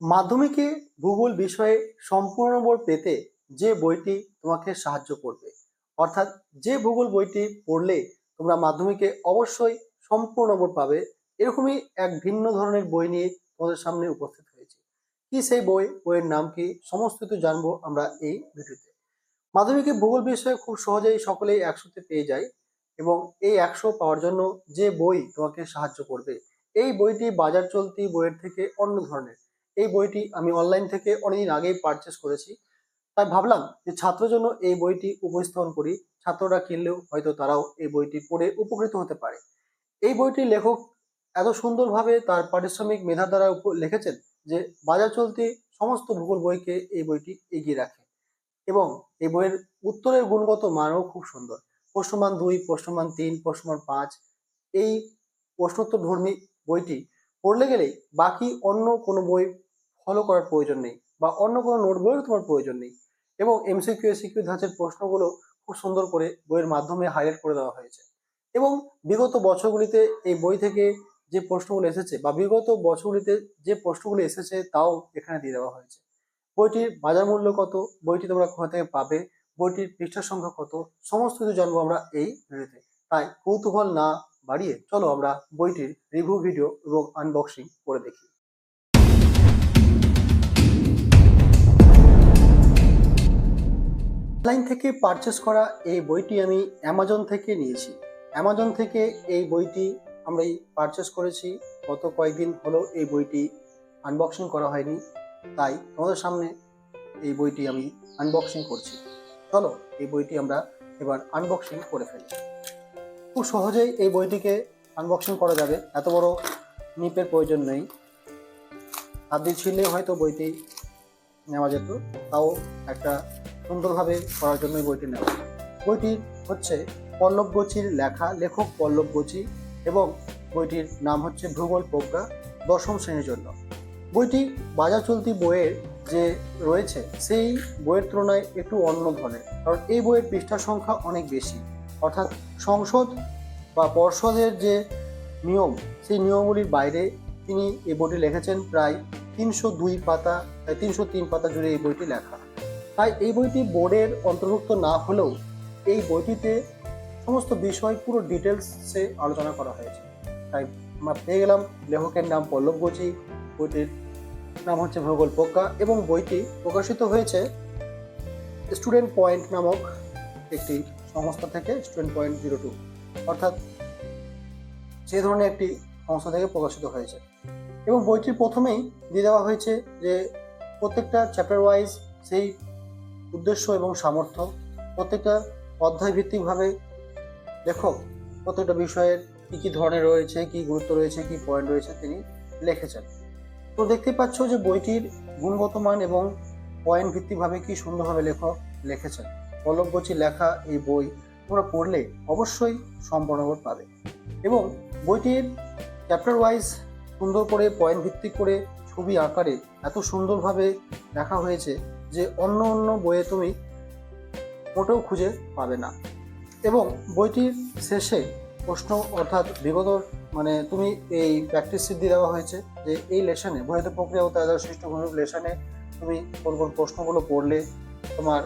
মাধ্যমিকে ভূগোল বিষয়ে সম্পূর্ণ নম্বর পেতে যে বইটি তোমাকে সাহায্য করবে, অর্থাৎ যে ভূগোল বইটি পড়লে তোমরা মাধ্যমিকে অবশ্যই সম্পূর্ণ নম্বর পাবে, এরকমই এক ভিন্ন ধরনের বই নিয়ে তোমাদের সামনে উপস্থিত হয়েছে। কি সেই বই? বইয়ের নাম কি? সমস্ত কিছু জানব আমরা এই ভিডিওতে। মাধ্যমিকে ভূগোল বিষয়ে খুব সহজেই সকলেই একশোতে পেয়ে যায় এবং এই একশো পাওয়ার জন্য যে বই তোমাকে সাহায্য করবে, এই বইটি বাজার চলতি বইয়ের থেকে অন্য ধরনের। এই বইটি আমি অনলাইন থেকে অনেকদিন আগেই পারচেস করেছি। তাই ভাবলাম যে ছাত্রের জন্য এই বইটি উপস্থাপন করি। ছাত্ররা কিনলেও হয়তো তারাও এই বইটি পড়ে উপকৃত হতে পারে। এই বইটির লেখক এত সুন্দরভাবে তার পারিশ্রমিক মেধা দ্বারা লিখেছেন যে বাজার চলতি সমস্ত ভূগোল বইকে এই বইটি এগিয়ে রাখে এবং এই বইয়ের উত্তরের গুণগত মানও খুব সুন্দর। প্রশ্নমান দুই প্রশ্নমান তিন প্রশ্নমান পাঁচ এই প্রশ্নোত্তর ধর্মী বইটি পড়লে গেলেই বাকি অন্য কোনো বই ফলো করার প্রয়োজন নেই বা অন্য কোনো নোট বইয়ের তোমার প্রয়োজন নেই। এবং এমসিকিউ এসিকিউ ধাঁচের প্রশ্নগুলো খুব সুন্দর করে বইয়ের মাধ্যমে হাইলাইট করে দেওয়া হয়েছে। এবং বিগত বছরগুলিতে এই বই থেকে যে প্রশ্নগুলো এসেছে বা বিগত বছরগুলিতে যে প্রশ্নগুলো এসেছে তাও এখানে দিয়ে দেওয়া হয়েছে। বইটির বাজার মূল্য কত? বইটি তোমরা কোথা থেকে পাবে? বইটির পৃষ্ঠার সংখ্যা কত? সমস্ত কিছু জানব আমরা এই ভিডিওতে। তাই কৌতূহল না বাড়িয়ে চলো আমরা বইটির রিভিউ ভিডিও এবং আনবক্সিং করে দেখি। অনলাইন থেকে পারচেস করা এই বইটি আমি অ্যামাজন থেকে নিয়েছি। অ্যামাজন থেকে এই বইটি আমরা পারচেস করেছি। গত কয়েকদিন হলো এই বইটি আনবক্সিং করা হয়নি। তাই তোমাদের সামনে এই বইটি আমি আনবক্সিং করছি। চলো এই বইটি আমরা এবার আনবক্সিং করে ফেলি। খুব সহজেই এই বইটিকে আনবক্সিং করা যাবে। এত বড় নিপের প্রয়োজন নেই। হাত দিয়ে ছিঁড়লে হয়তো বইটি নেওয়া যেত। তাও একটা সুন্দরভাবে করার জন্য বইটি নেওয়া। বইটি হচ্ছে পল্লব গোচির লেখা, লেখক পল্লব গোচি এবং বইটির নাম হচ্ছে ভূগোল প্রজ্ঞা, দশম শ্রেণির জন্য। বইটি বাজার চলতি বইয়ের যে রয়েছে, সেই বইয়ের তুলনায় একটু অন্য ধরনের, কারণ এই বইয়ের পৃষ্ঠার সংখ্যা অনেক বেশি। অর্থাৎ সংসদ বা পর্ষদের যে নিয়ম, সেই নিয়মগুলির বাইরে তিনি এই বইটি লিখেছেন প্রায় তিনশো দুই পাতা, তিনশো তিন পাতা জুড়ে এই বইটি লেখা। তাই এই বইটি বোর্ডের অন্তর্ভুক্ত না হলেও এই বইটিতে সমস্ত বিষয় পুরো ডিটেলসে আলোচনা করা হয়েছে। তাই আমরা পেয়ে গেলাম লেখকের নাম পল্লব গোচি, বইটির নাম হচ্ছে ভূগোল প্রজ্ঞা এবং বইটি প্রকাশিত হয়েছে স্টুডেন্ট পয়েন্ট নামক একটি সংস্থা থেকে, স্টুডেন্ট পয়েন্ট জিরো টু। অর্থাৎ যে ধরনের একটি সংস্থা থেকে প্রকাশিত হয়েছে। এবং বইটির প্রথমেই দিয়ে দেওয়া হয়েছে যে প্রত্যেকটা চ্যাপ্টার ওয়াইজ সেই উদ্দেশ্য এবং সামর্থ্য প্রত্যেকটা অধ্যায় ভিত্তিকভাবে লেখক প্রত্যেকটা বিষয়ের কী কী ধরনের রয়েছে, কী গুরুত্ব রয়েছে, কী পয়েন্ট রয়েছে তিনি লিখেছেন। তো দেখতে পাচ্ছ যে বইটির গুণগত মান এবং পয়েন্ট ভিত্তিকভাবে কি সুন্দরভাবে লেখক লিখেছেন। পলকগোচি লেখা এই বই তোমরা পড়লে অবশ্যই সম্পূর্ণ পাবে। এবং বইটির চ্যাপ্টার ওয়াইজ সুন্দর করে পয়েন্ট ভিত্তিক করে ছবি আকারে এত সুন্দরভাবে দেখা হয়েছে যে অন্য অন্য বইয়ে তুমি মোটেও খুঁজে পাবে না। এবং বইটির শেষে প্রশ্ন অর্থাৎ বিগত মানে তুমি এই প্র্যাকটিস সিদ্ধি দেওয়া হয়েছে যে এই লেসনে বহিত প্রক্রিয়া ও তাদের সৃষ্ট ঘনক লেসনে তুমি কোন কোন প্রশ্নগুলো পড়লে তোমার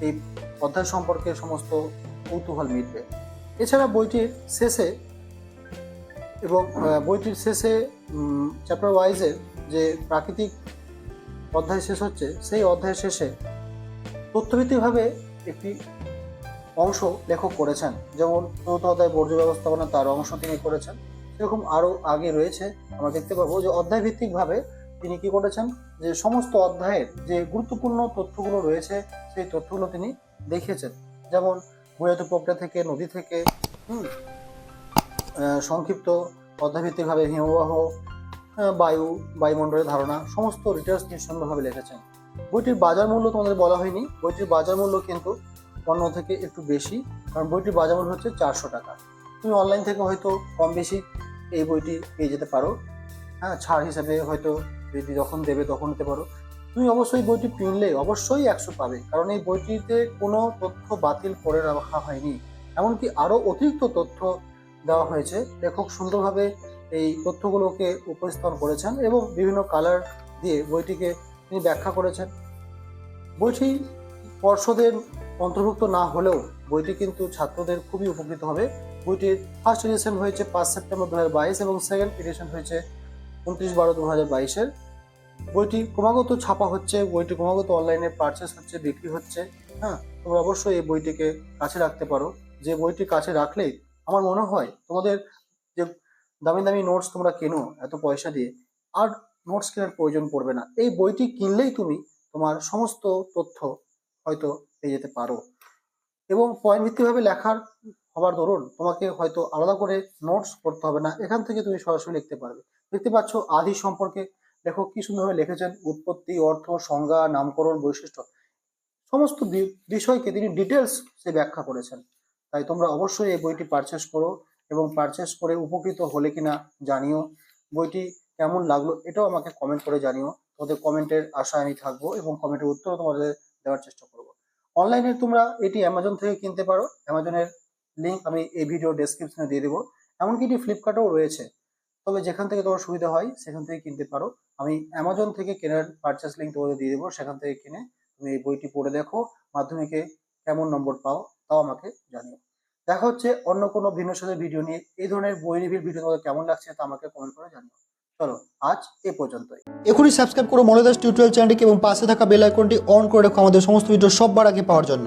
এই অধ্যায় সম্পর্কে সমস্ত কৌতূহল মিটবে। এছাড়া বইটির শেষে এবং বইটির শেষে চ্যাপ্টার ওয়াইজের যে প্রাকৃতিক অধ্যায় শেষ হচ্ছে সেই অধ্যায় শেষে তথ্যভিত্তিকভাবে একটি অংশ লেখক করেছেন। যেমন চতুর্থ অধ্যায় বর্জ্য ব্যবস্থাপনা তার অংশ তিনি করেছেন। সেরকম আরও আগে রয়েছে আমরা দেখতে পাবো যে অধ্যায় ভিত্তিকভাবে তিনি কি করেছেন? যে সমস্ত অধ্যায়ের যে গুরুত্বপূর্ণ তথ্যগুলো রয়েছে সেই তথ্যগুলো তিনি দেখিয়েছেন। যেমন ভূয়াত প্রক্রিয়া থেকে নদী থেকে হুম, সংক্ষিপ্ত অধ্যায়ভিত্তিকভাবে হিমবাহ বায়ু, বায়ুমণ্ডলের ধারণা, সমস্ত ডিটেলস নিঃসন্দেহভাবে লিখেছেন। বইটির বাজার মূল্য তোমাদের বলা হয়নি। বইটির বাজার মূল্য কিন্তু অন্য থেকে একটু বেশি, কারণ বইটির বাজার মূল্য হচ্ছে চারশো টাকা। তুমি অনলাইন থেকে হয়তো কম বেশি এই বইটি পেয়ে যেতে পারো। হ্যাঁ ছাড় হিসাবে হয়তো যদি যখন দেবে তখন নিতে পারো। তুমি অবশ্যই বইটি কিনলে অবশ্যই একশো পাবে, কারণ এই বইটিতে কোনো তথ্য বাতিল করে রাখা হয়নি। এমনকি আরও অতিরিক্ত তথ্য দেওয়া হয়েছে। লেখক সুন্দরভাবে এই তথ্যগুলোকে উপস্থাপন করেছেন এবং বিভিন্ন কালার দিয়ে বইটিকে তিনি ব্যাখ্যা করেছেন। বইটি পর্ষদের অন্তর্ভুক্ত না হলেও বইটি কিন্তু ছাত্রদের খুবই উপকৃত হবে। বইটির ফার্স্ট এডিশন হয়েছে পাঁচ সেপ্টেম্বর দু বাইশ এবং সেকেন্ড এডিশন হয়েছে উনত্রিশ বারো দু হাজার বাইশের। বইটি ক্রমাগত ছাপা হচ্ছে, বইটি ক্রমাগত অনলাইনে পারচেস হচ্ছে, বিক্রি হচ্ছে। হ্যাঁ তোমরা অবশ্যই এই বইটিকে কাছে রাখতে পারো। যে বইটি কাছে রাখলেই আমার মনে হয় তোমাদের যে দামি দামি নোটস তোমরা কেনো এত পয়সা দিয়ে, আর নোটস কেনার প্রয়োজন পড়বে না। এই বইটি কিনলেই তুমি তোমার সমস্ত তথ্য হয়তো পেয়ে যেতে পারো। এবং পয়েন্ট ভিত্তিকভাবে লেখার হবার দরুন তোমাকে হয়তো আলাদা করে নোটস করতে হবে না। এখান থেকে তুমি সরাসরি লিখতে পারবে। দেখতে পাচ্ছ আদি সম্পর্কে। লেখক কি সুন্দরভাবে লিখেছেন। উৎপত্তি, অর্থ, সংজ্ঞা, নামকরণ, বৈশিষ্ট্য। সমস্ত বিষয়কে তিনি ডিটেলস সে ব্যাখ্যা করেছেন। তাই তোমরা অবশ্যই এই বইটি পারচেস করো এবং পারচেস করে উপকৃত হলে কিনা জানিও। বইটি কেমন লাগল এটাও আমাকে কমেন্ট করে জানিও। তোমাদের কমেন্টের আশায় আমি থাকব এবং কমেন্টের উত্তরও তোমাদের দেওয়ার চেষ্টা করব। অনলাইনে তোমরা এটি অ্যামাজন থেকে কিনতে পারো। অ্যামাজনের লিঙ্ক আমি এই ভিডিও ডেসক্রিপশনে দিয়ে দেবো। এমনকি এটি ফ্লিপকার্টেও রয়েছে। তবে যেখান থেকে তোমার সুবিধা হয় সেখান থেকে কিনতে পারো। আমি অ্যামাজন থেকে কেনার পারচেস লিঙ্ক তোমাদের দিয়ে দেবো। সেখান থেকে কিনে তুমি এই বইটি পড়ে দেখো। মাধ্যমিকে কেমন নম্বর পাও? তাও আমাকে জানিও। দেখা হচ্ছে অন্য কোনো ভিন্ন সাথে ভিডিও নিয়ে। এই ধরনের বই রিভিউ ভিডিও তোমাদের কেমন লাগছে তা আমাকে কমেন্ট করে জানিও। চলো, আজ এ পর্যন্তই। এখনই সাবস্ক্রাইব করো মনোদাস টিউটোরিয়াল চ্যানেলটিকে এবং পাশে থাকা বেল আইকনটি অন করে রাখো আমাদের সমস্ত ভিডিও সববার আগে পাওয়ার জন্য।